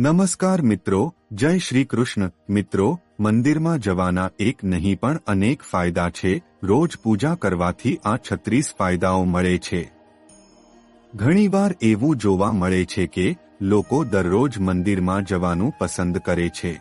નમસ્કાર મિત્રો, જય શ્રી કૃષ્ણ. મિત્રો, મંદિરમાં જવાના એક નહીં પણ અનેક ફાયદા છે. રોજ પૂજા કરવાથી આ છત્રીસ ફાયદાઓ મળે છે. ઘણીવાર એવું જોવા મળે છે કે, લોકો દરરોજ મંદિરમાં જવાનું પસંદ કરે છે.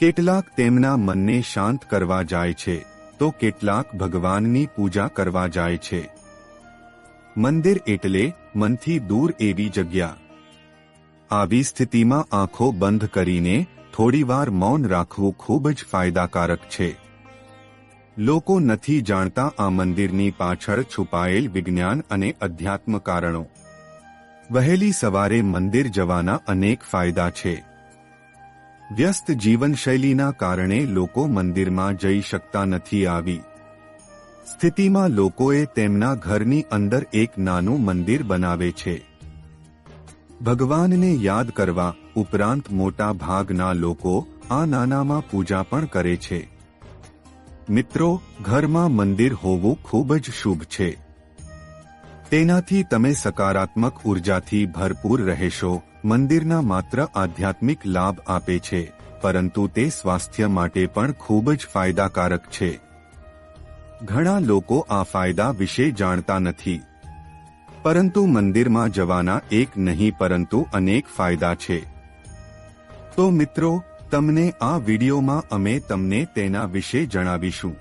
કેટલાક તેમના મનને શાંત કરવા જાય છે, તો કેટલાક ભગવાનની પૂજા કરવા જાય છે. મંદિર એટલે મનથી દૂર એવી જગ્યા. આવી સ્થિતિમાં આંખો બંધ કરીને થોડીવાર મૌન રાખવું ખૂબ જ ફાયદાકારક છે. લોકો નથી જાણતા આ મંદિરની પાછળ છુપાયેલ વિજ્ઞાન અને અધ્યાત્મ કારણો. વહેલી સવારે મંદિર જવાના અનેક ફાયદા છે. વ્યસ્ત જીવનશૈલીના કારણે લોકો મંદિરમાં જઈ શકતા નથી આવી. સ્થિતિમાં લોકોએ તેમના ઘરની અંદર એક નાનું મંદિર બનાવે છે. ભગવાનને યાદ કરવા ઉપરાંત મોટા ભાગના લોકો આ નાનામાં પૂજા પણ કરે છે. મિત્રો, ઘરમાં મંદિર હોવું ખૂબ જ શુભ છે. તેનાથી તમે સકારાત્મક ઉર્જાથી ભરપૂર રહેશો. મંદિરના માત્ર આધ્યાત્મિક લાભ આપે છે, પરંતુ તે સ્વાસ્થ્ય માટે પણ ખૂબ જ ફાયદાકારક છે. ઘણા લોકો આ ફાયદા વિશે જાણતા નથી. પરંતુ મંદિરમાં જવાના એક નહીં પરંતુ અનેક ફાયદા છે. તો મિત્રો, તમને આ વિડીયોમાં અમે તમને તેના વિશે જણાવીશું.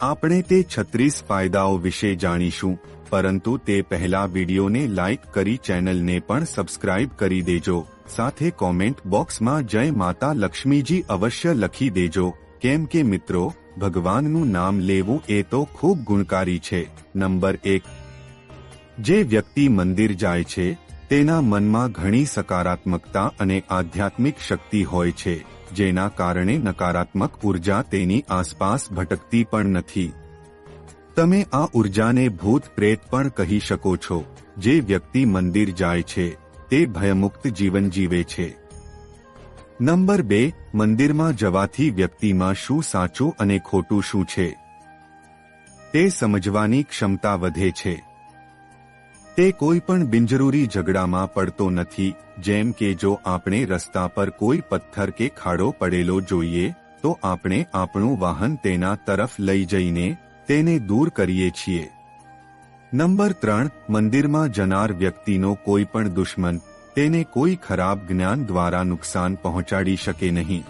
આપણે તે છત્રીસ ફાયદાઓ વિશે જાણીશું, પરંતુ તે પહેલા વિડીયોને લાઇક કરી ચેનલને પણ સબસ્ક્રાઇબ કરી દેજો, સાથે કોમેન્ટ બોક્સમાં જય માતા લક્ષ્મીજી અવશ્ય લખી દેજો, કેમ કે મિત્રો, ભગવાનનું નામ લેવું એ તો ખૂબ ગુણકારી છે. નંબર એક જે વ્યક્તિ મંદિર જાય છે, તેના મનમાં ઘણી સકારાત્મકતા અને આધ્યાત્મિક શક્તિ હોય છે, જેના કારણે નકારાત્મક ઊર્જા તેની આસપાસ ભટકતી પણ નથી. તમે આ ઉર્જાને ભૂત પ્રેત પણ કહી શકો છો, જે વ્યક્તિ મંદિર જાય છે, તે ભયમુક્ત જીવન જીવે છે. નંબર બે, મંદિરમાં જવાથી વ્યક્તિમાં શું સાચું અને ખોટું શું છે? તે સમજવાની ક્ષમતા વધે છે. તે કોઈ પણ બિનજરૂરી ઝઘડામાં પડતો નથી, જેમ કે જો આપણે રસ્તા પર કોઈ પથ્થર કે ખાડો પડેલો જોઈએ, તો આપણે આપણું વાહન તેના તરફ લઈ જઈને તેને દૂર કરીએ છીએ. નંબર ત્રણ, મંદિરમાં જનાર વ્યક્તિનો કોઈ પણ દુશ્મન, તેને કોઈ ખરાબ જ્ઞાન દ્વારા નુકસાન પહોંચાડી શકે નહીં.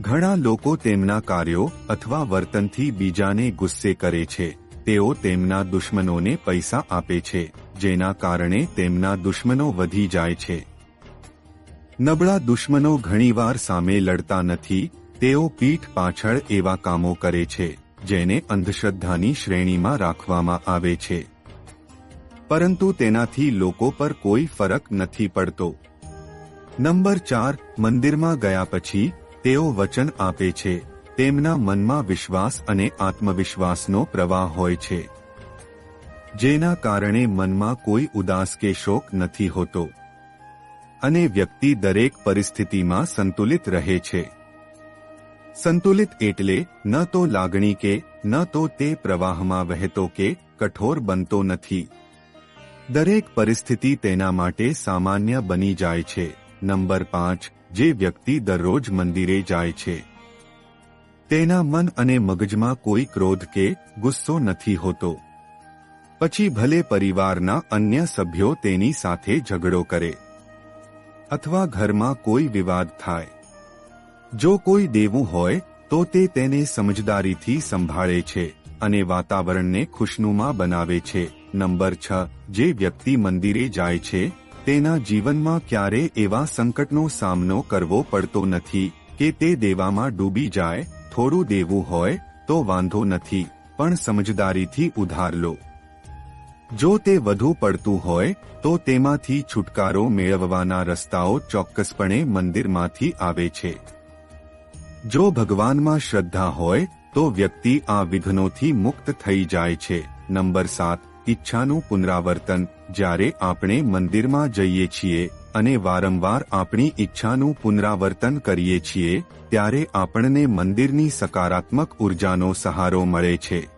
ઘણા લોકો તેમના કાર્યો અથવા વર્તનથી બીજાને ગુસ્સે કરે છે. તેઓ તેમના દુશ્મનોને પૈસા આપે છે, જેના કારણે તેમના દુશ્મનો વધી જાય છે. નબળા દુશ્મનો ઘણીવાર સામે લડતા નથી, તેઓ પીઠ પાછળ એવા કામો કરે છે, જેને અંધશ્રદ્ધાની શ્રેણીમાં રાખવામાં આવે છે. પરંતુ તેનાથી લોકો પર કોઈ ફરક નથી પડતો. નંબર ચાર, મંદિરમાં ગયા પછી, તેઓ વચન આપે છે. તેમના મનમાં વિશ્વાસ અને આત્મવિશ્વાસનો પ્રવાહ હોય છે. જેના કારણે મનમાં કોઈ ઉદાસ કે શોક નથી હોતો. અને વ્યક્તિ દરેક પરિસ્થિતિમાં સંતુલિત રહે છે. સંતુલિત એટલે ન તો લાગણી કે, ન તો તે પ્રવાહમાં વહેતો કે, કઠોર બનતો નથી. દરેક પરિસ્થિતિ તેના માટે સામાન્ય બની જાય છે. નંબર પાંચ, જે વ્યક્તિ દરરોજ મંદિરે જાય છે. તેના મન અને મગજમાં કોઈ ક્રોધ કે ગુસ્સો નથી હોતો. પછી ભલે પરિવારના અન્ય સભ્યો તેની સાથે ઝઘડો કરે. અથવા ઘરમાં કોઈ વિવાદ થાય. જો કોઈ દેવું હોય, તો તે તેને સમજદારીથી સંભાળે છે અને વાતાવરણને ખુશનુમા બનાવે છે. નંબર છ, જે વ્યક્તિ મંદિરે જાય છે, તેના જીવનમાં ક્યારે એવા સંકટનો સામનો કરવો પડતો નથી કે તે દેવામાં ડૂબી જાય થોડું દેવું હોય તો વાંધો નથી, પણ સમજદારીથી ઉધાર લો. જો તે વધુ પડતું હોય, તો તેમાંથી છુટકારો મેળવવાના રસ્તાઓ ચોક્કસપણે મંદિરમાંથી આવે છે. જો ભગવાનમાં શ્રદ્ધા હોય, તો વ્યક્તિ આ વિઘ્નોથી મુક્ત થઈ જાય છે. નંબર સાત, ઈચ્છાનું પુનરાવર્તન. જ્યારે આપણે મંદિરમાં જઈએ છીએ અને વારંવાર આપણી ઈચ્છાનું પુનરાવર્તન કરીએ છીએ, ત્યારે આપણને મંદિરની સકારાત્મક ઉર્જાનો સહારો મળે છે.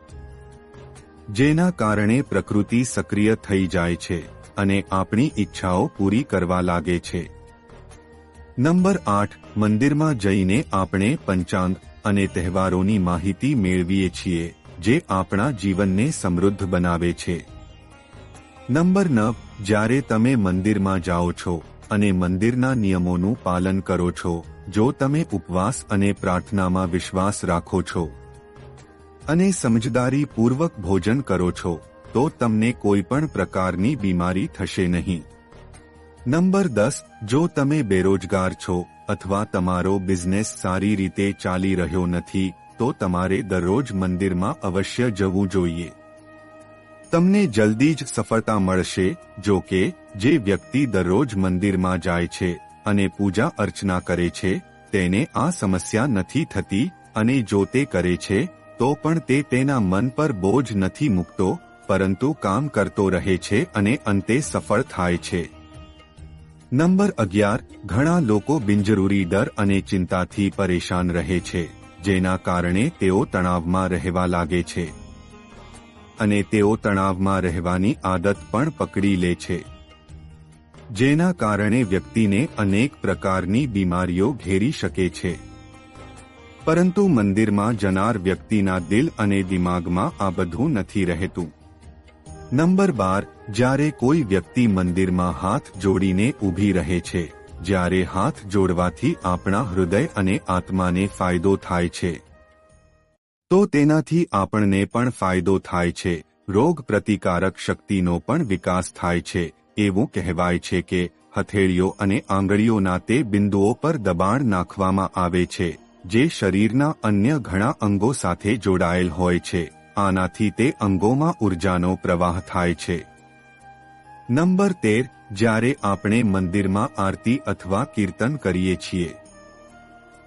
જેના કારણે પ્રકૃતિ સક્રિય થઈ જાય છે અને આપણી ઈચ્છાઓ પૂરી કરવા લાગે છે. નંબર આઠ, મંદિરમાં જઈને આપણે પંચાંગ અને તહેવારોની માહિતી મેળવીએ છીએ, જે આપણા જીવનને સમૃદ્ધ બનાવે છે. નંબર નવ જ્યારે તમે મંદિરમાં જાઓ છો અને મંદિરના નિયમોનું પાલન કરો છો, જો તમે ઉપવાસ અને પ્રાર્થનામાં વિશ્વાસ રાખો છો અને સમજદારીપૂર્વક ભોજન કરો છો, તો તમને કોઈ પણ પ્રકારની બીમારી થશે નહીં. નંબર દસ, જો તમે બેરોજગાર છો અથવા તમારો બિઝનેસ સારી રીતે ચાલી રહ્યો નથી, તો તમારે દરરોજ મંદિરમાં અવશ્ય જવું જોઈએ. તમને જલ્દી જ સફળતા મળશે, જો કે, જે વ્યક્તિ દરરોજ મંદિરમાં જાય છે અને પૂજા અર્ચના કરે છે, તેને આ સમસ્યા નથી થતી અને જો તે કરે છે, તો પણ તે તેના મન પર બોજ નથી મૂકતો, પરંતુ કામ કરતો રહે છે અને અંતે સફળ થાય છે. નંબર અગિયાર, ઘણા લોકો બિનજરૂરી ડર અને ચિંતાથી પરેશાન રહે છે, જેના કારણે તેઓ તણાવમાં રહેવા લાગે છે. અને તેઓ તણાવમાં રહેવાની આદત પણ પકડી લે છે. જેના કારણે વ્યક્તિને અનેક પ્રકારની બીમારીઓ ઘેરી શકે છે. પરંતુ મંદિરમાં જનાર વ્યક્તિના દિલ અને દિમાગમાં આ બધું નથી રહેતું. નંબર બાર, જ્યારે કોઈ વ્યક્તિ મંદિરમાં હાથ જોડીને ઊભી રહે છે, જ્યારે હાથ જોડવાથી આપણા હૃદય અને આત્માને ફાયદો થાય છે. તો તેનાથી આપણને પણ ફાયદો થાય છે. રોગ પ્રતિકારક શક્તિનો પણ વિકાસ થાય છે. એવું કહેવાય છે કે હથેળીઓ અને આંગળીઓના તે બિંદુઓ પર દબાણ નાખવામાં આવે છે, જે શરીરના અન્ય ઘણા અંગો સાથે જોડાયેલ હોય છે. આનાથી તે અંગોમાં ઉર્જાનો પ્રવાહ થાય છે. નંબર તેર, જ્યારે આપણે મંદિરમાં આરતી અથવા કીર્તન કરીએ છીએ,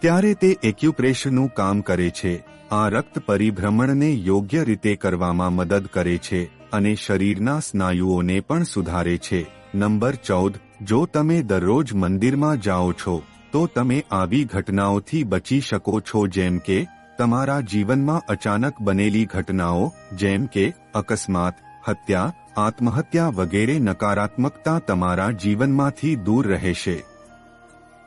ત્યારે તે એક્યુપ્રેશરનું કામ કરે છે. આ રક્ત પરિભ્રમણને યોગ્ય રીતે કરવામાં મદદ કરે છે અને શરીરના સ્નાયુઓને પણ સુધારે છે. નંબર ચૌદ, જો તમે દરરોજ મંદિરમાં જાઓ છો, તો તમે આવી ઘટનાઓથી બચી શકો છો જેમ કે, તમારા જીવનમાં અચાનક બનેલી ઘટનાઓ, જેમ કે, અકસ્માત, હત્યા, આત્મહત્યા વગેરે નકારાત્મકતા તમારા જીવનમાંથી દૂર રહેશે.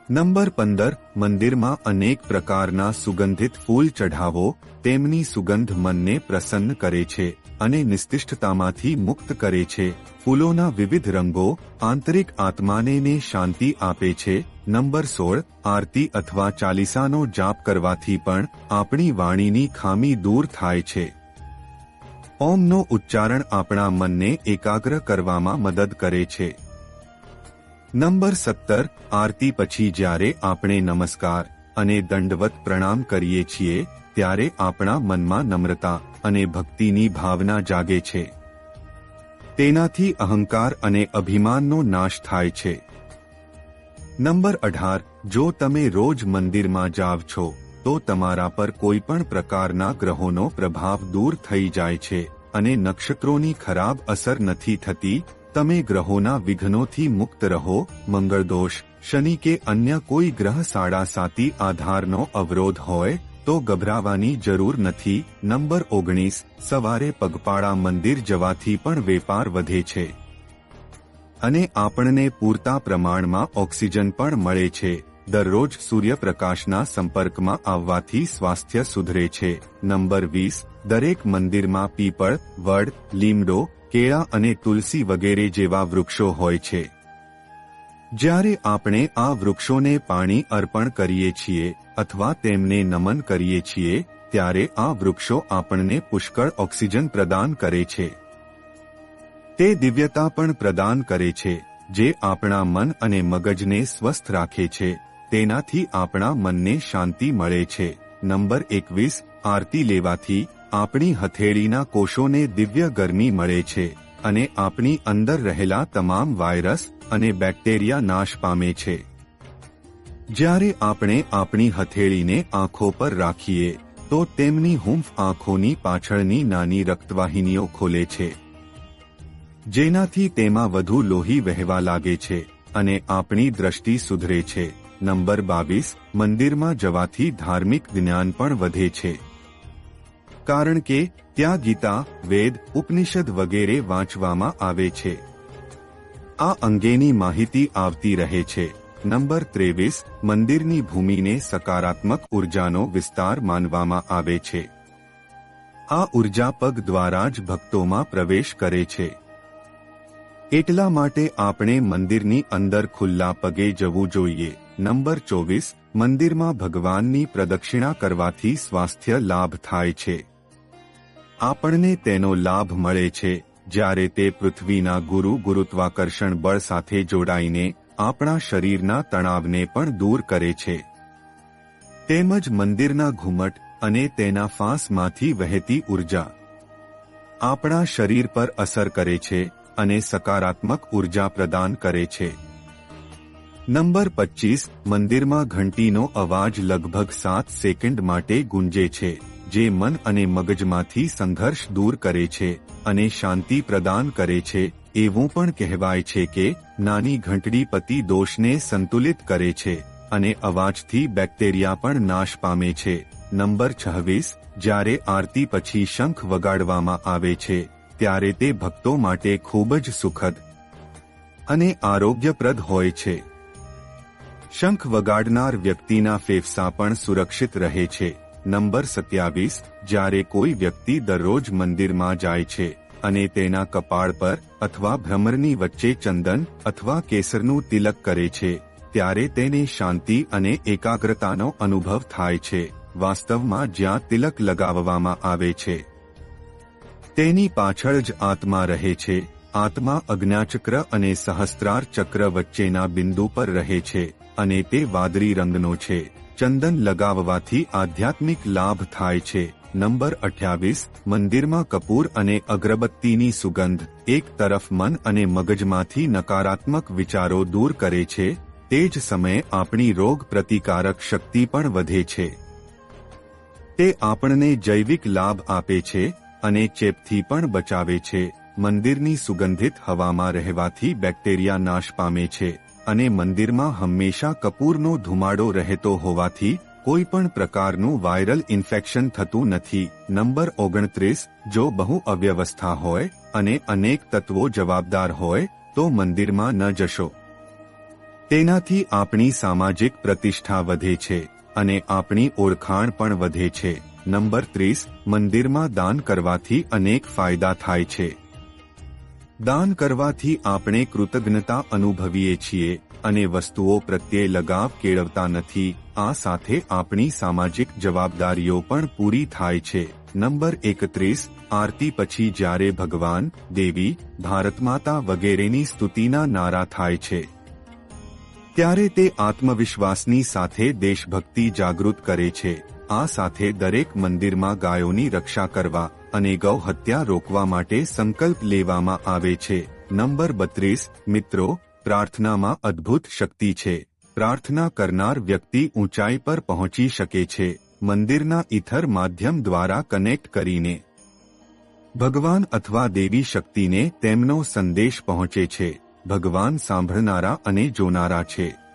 નંબર પંદર, મંદિરમાં અનેક પ્રકારના સુગંધિત ફૂલ ચઢાવો, તેમની સુગંધ મનને પ્રસન્ન કરે છે અને નિસ્તિષ્ઠતામાંથી મુક્ત કરે છે. ફૂલોના વિવિધ રંગો આંતરિક આત્માને શાંતિ આપે છે. નંબર સોળ, આરતી અથવા ચાલીસાનો જાપ કરવાથી પણ આપણી વાણીની ખામી દૂર થાય છે. ઓમનો ઉચ્ચારણ આપણા મનને એકાગ્ર કરવામાં મદદ કરે છે. નંબર સત્તર, આરતી પછી જ્યારે આપણે નમસ્કાર અને દંડવત પ્રણામ કરીએ છીએ, ત્યારે આપણા મનમાં નમ્રતા અને ભક્તિની ભાવના જાગે છે. તેનાથી અહંકાર અને અભિમાનનો નાશ થાય છે. નંબર અઢાર, જો તમે રોજ મંદિરમાં જાવ છો, તો તમારા પર કોઈ પણ પ્રકારના ગ્રહોનો પ્રભાવ દૂર થઈ જાય છે અને નક્ષત્રોની ખરાબ અસર નથી થતી તમે ગ્રહોના વિઘ્નોથી મુક્ત રહો મંગળદોષ શનિ કે અન્ય કોઈ ગ્રહ સાડા સાતી આધારનો અવરોધ હોય, તો ગભરાવાની જરૂર નથી. નંબર ઓગણીસ, સવારે પગપાળા મંદિર જવાથી પણ વેપાર વધે છે. અને આપણને પૂરતા પ્રમાણમાં ઓક્સિજન પણ મળે છે. દરરોજ સૂર્યપ્રકાશના સંપર્કમાં આવવાથી સ્વાસ્થ્ય સુધરે છે. નંબર વીસ, દરેક મંદિરમાં પીપળ, વડ, લીમડો કેળા અને તુલસી વગેરે જેવા વૃક્ષો હોય છે. જ્યારે આપણે આ વૃક્ષોને પાણી અર્પણ કરીએ છીએ અથવા તેમને નમન કરીએ છીએ, ત્યારે આ વૃક્ષો આપણને પુષ્કળ ઓક્સિજન પ્રદાન કરે છે. તે દિવ્યતા પણ પ્રદાન કરે છે, જે આપણા મન અને મગજને સ્વસ્થ રાખે છે. તેનાથી આપણા મનને શાંતિ મળે છે. નંબર એકવીસ, આરતી લેવાથી આપણી હથેળીના કોષોને દિવ્ય ગરમી મળે છે અને આપણી અંદર રહેલા તમામ વાયરસ અને બેક્ટેરિયા નાશ પામે છે. જ્યારે આપણે આપણી હથેળીને આંખો પર રાખીએ, તો તેમની હૂંફ આંખોની પાછળની નાની રક્તવાહિનીઓ ખોલે છે. જેનાથી તેમાં વધુ લોહી વહેવા લાગે છે અને આપણી દ્રષ્ટિ સુધરે છે. નંબર બાવીસ, મંદિરમાં જવાથી ધાર્મિક જ્ઞાન પણ વધે છે. કારણ કે ત્યાં ગીતા, વેદ, ઉપનિષદ વગેરે વાંચવામાં આવે છે. આ અંગેની માહિતી આવતી રહે છે. નંબર ત્રેવીસ, મંદિરની ભૂમિને સકારાત્મક ઉર્જાનો વિસ્તાર માનવામાં આવે છે. આ ઊર્જા પગ દ્વારા જ ભક્તોમાં પ્રવેશ કરે છે. એટલા માટે આપણે મંદિરની અંદર ખુલ્લા પગે જવું જોઈએ. નંબર ચોવીસ, મંદિરમાં ભગવાનની પ્રદક્ષિણા કરવાથી સ્વાસ્થ્ય લાભ થાય છે. આપણને તેનો લાભ મળે છે, જ્યારે તે પૃથ્વીના ગુરુ ગુરુત્વાકર્ષણ બળ સાથે જોડાઈને આપણા શરીરના તણાવને પણ દૂર કરે છે. તેમજ મંદિરના ઘુમટ અને તેના ફાંસમાંથી વહેતી ઊર્જા આપણા શરીર પર અસર કરે છે અને સકારાત્મક ઊર્જા પ્રદાન કરે છે. નંબર પચીસ, મંદિરમાં ઘંટીનો અવાજ લગભગ સાત સેકન્ડ માટે ગુંજે છે. જે મન અને મગજમાંથી સંઘર્ષ દૂર કરે છે અને શાંતિ પ્રદાન કરે છે, એવું પણ કહેવાય છે કે નાની ઘંટડી પતિ દોષને સંતુલિત કરે છે અને અવાજથી બેક્ટેરિયા પણ નાશ પામે છે. નંબર છવ્વીસ, જ્યારે આરતી પછી શંખ વગાડવામાં આવે છે, ત્યારે તે ભક્તો માટે ખૂબ જ સુખદ અને આરોગ્યપ્રદ હોય છે. શંખ વગાડનાર વ્યક્તિના ફેફસા પણ સુરક્ષિત રહે છે. નંબર સત્યાવીસ, જ્યારે કોઈ વ્યક્તિ દરરોજ મંદિરમાં જાય છે અને તેના કપાળ પર અથવા ભ્રમરની વચ્ચે ચંદન અથવા કેસરનું તિલક કરે છે, ત્યારે તેને શાંતિ અને એકાગ્રતાનો અનુભવ થાય છે. વાસ્તવમાં જ્યાં તિલક લગાવવામાં આવે છે, તેની પાછળ જ આત્મા રહે છે. આત્મા અજ્ઞાચક્ર અને સહસ્ત્રાર ચક્ર વચ્ચેના બિંદુ પર રહે છે અને તે વાદળી રંગનો છે. ચંદન લગાવવાથી આધ્યાત્મિક લાભ થાય છે. નંબર અઠ્યાવીસ, મંદિરમાં કપૂર અને અગરબત્તીની સુગંધ, એક તરફ મન અને મગજમાંથી નકારાત્મક વિચારો દૂર કરે છે, તે જ સમયે આપણી રોગ પ્રતિકારક શક્તિ પણ વધે છે. તે આપણને જૈવિક લાભ આપે છે અને ચેપથી પણ બચાવે છે. મંદિરની સુગંધિત હવામાં રહેવાથી બેક્ટેરિયા નાશ પામે છે. અને મંદિરમાં હંમેશા કપૂરનો ધુમાડો રહેતો હોવાથી કોઈ પણ પ્રકારનું વાયરલ ઇન્ફેક્શન થતું નથી. નંબર ઓગણત્રીસ, જો બહુ અવ્યવસ્થા હોય અને અનેક તત્વો જવાબદાર હોય, તો મંદિરમાં ન જશો. તેનાથી આપણી સામાજિક પ્રતિષ્ઠા વધે છે અને આપણી ઓળખાણ પણ વધે છે. નંબર ત્રીસ, મંદિરમાં દાન કરવાથી અનેક ફાયદા થાય છે. દાન કરવાથી આપણે કૃતજ્ઞતા અનુભવીએ છીએ અને વસ્તુઓ પ્રત્યે લગાવ કેળવતા નથી. આ સાથે આપણી સામાજિક જવાબદારીઓ પણ પૂરી થાય છે. નંબર એકત્રીસ, આરતી પછી જ્યારે ભગવાન, દેવી, ભારતમાતા વગેરેની સ્તુતિના નારા થાય છે. ત્યારે તે આત્મવિશ્વાસની સાથે દેશભક્તિ જાગૃત કરે છે. આ સાથે દરેક મંદિરમાં ગાયોની રક્ષા કરવા અને ગૌ હત્યા રોકવા માટે સંકલ્પ લેવામાં આવે છે. નંબર બત્રીસ, મિત્રો, પ્રાર્થનામાં અદ્ભુત શક્તિ છે. પ્રાર્થના કરનાર વ્યક્તિ ઊંચાઈ પર પહોંચી શકે છે. મંદિરના ઇથર માધ્યમ દ્વારા કનેક્ટ કરીને. ભગવાન અથવા દેવી શક્તિને તેમનો સંદેશ પહોંચે છે. ભગવાન સાંભળનારા અને જોનારા છે.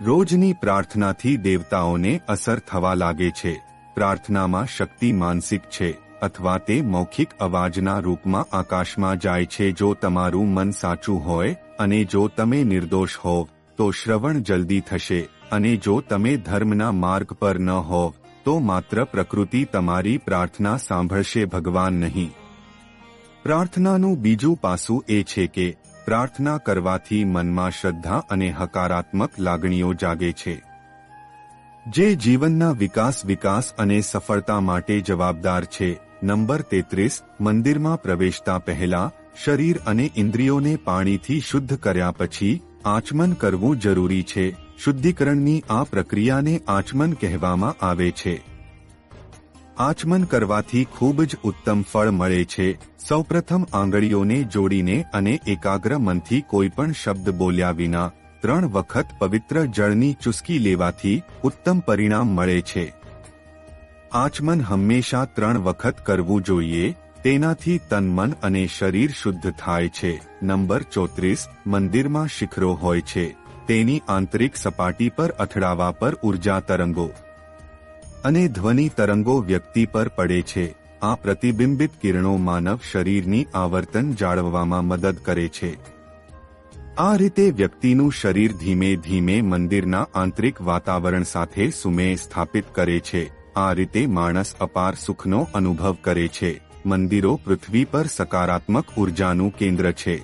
રોજની પ્રાર્થનાથી દેવતાઓને અસર થવા લાગે છે. પ્રાર્થનામાં શક્તિ માનસિક છે, અથવા તે મૌખિક અવાજના રૂપમાં આકાશમાં જાય છે. જો તમારું મન સાચું હોય, અને જો તમે નિર્દોષ હોવ તો શ્રવણ જલ્દી થશે, અને જો તમે ધર્મના માર્ગ પર ન હોવ તો માત્ર પ્રકૃતિ તમારી પ્રાર્થના સાંભળશે, ભગવાન નહીં. પ્રાર્થનાનું બીજું પાસું એ છે કે પ્રાર્થના કરવાથી મનમાં શ્રદ્ધા અને હકારાત્મક લાગણીઓ જાગે છે. જે જીવનના વિકાસ વિકાસ અને સફળતા માટે જવાબદાર છે. નંબર તેત્રીસ, મંદિરમાં પ્રવેશતા પહેલા શરીર અને ઇન્દ્રિયોને પાણીથી શુદ્ધ કર્યા પછી આચમન કરવું જરૂરી છે. શુદ્ધિકરણની આ પ્રક્રિયાને આચમન કહેવામાં આવે છે. આચમન કરવાથી ખૂબ જ ઉત્તમ ફળ મળે છે. સૌપ્રથમ આંગળીઓને જોડીને અને એકાગ્ર મનથી કોઈ પણ શબ્દ બોલ્યા વિના ત્રણ વખત પવિત્ર જળની ચુસ્કી લેવાથી ઉત્તમ પરિણામ મળે છે. આચમન હંમેશા ત્રણ વખત કરવું જોઈએ, તેનાથી તન મન અને શરીર શુદ્ધ થાય છે. નંબર ચોત્રીસ, મંદિરમાં શિખરો હોય છે. તેની આંતરિક સપાટી પર અથડાવા પર ઊર્જા તરંગો. અને ધ્વનિ તરંગો વ્યક્તિ પર પડે છે. આ પ્રતિબિંબિત કિરણો માનવ શરીરની આવર્તન જાળવવામાં મદદ કરે છે. આ રીતે વ્યક્તિનું શરીર ધીમે ધીમે મંદિરના આંતરિક વાતાવરણ સાથે સુમેળ સ્થાપિત કરે છે. આ રીતે માણસ અપાર સુખનો અનુભવ કરે છે. મંદિરો પૃથ્વી પર સકારાત્મક ઉર્જાનું કેન્દ્ર છે.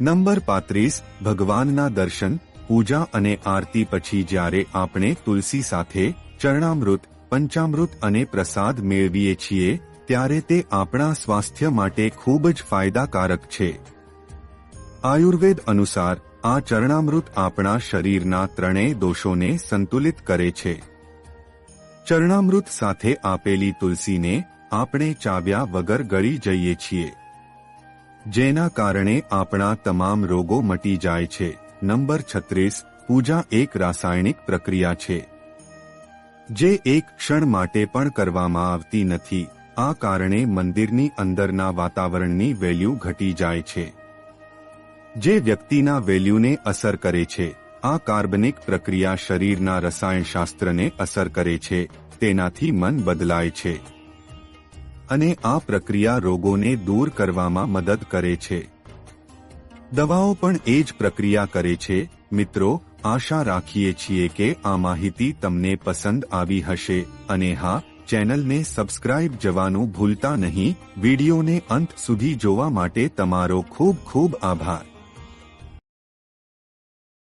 નંબર પાંત્રીસ, ભગવાનના દર્શન, પૂજા અને આરતી પછી જ્યારે આપણે તુલસી સાથે ચરણામૃત, પંચામૃત અને પ્રસાદ મેળવીએ છીએ, ત્યારે તે આપણા સ્વાસ્થ્ય માટે ખૂબ જ ફાયદાકારક છે. આયુર્વેદ અનુસાર, આ ચરણામૃત આપણા શરીરના ત્રણેય દોષોને સંતુલિત કરે છે. ચરણામૃત સાથે આપેલી તુલસીને આપણે ચાવ્યા વગર ગળી જઈએ છીએ, જેના કારણે આપણા તમામ રોગો મટી જાય છે. નંબર છત્રીસ, પૂજા એક રાસાયણિક પ્રક્રિયા છે. જે એક ક્ષણ માટે પણ કરવામાં આવતી નથી. આ કારણે મંદિરની અંદરના વાતાવરણની વેલ્યુ ઘટી જાય છે. જે વ્યક્તિના વેલ્યુને અસર કરે છે, આ કાર્બનિક પ્રક્રિયા શરીરના રસાયણશાસ્ત્રને અસર કરે છે, તેનાથી મન બદલાય છે. અને આ પ્રક્રિયા રોગોને દૂર કરવામાં મદદ કરે છે. દવાઓ પણ એ જ પ્રક્રિયા કરે છે, મિત્રો આશા રાખીએ છીએ કે આ માહિતી તમને પસંદ આવી હશે અને હા, ચેનલને સબસ્ક્રાઇબ જવાનું ભૂલતા નહીં. વિડીયોને અંત સુધી જોવા માટે તમારો ખૂબ ખૂબ આભાર.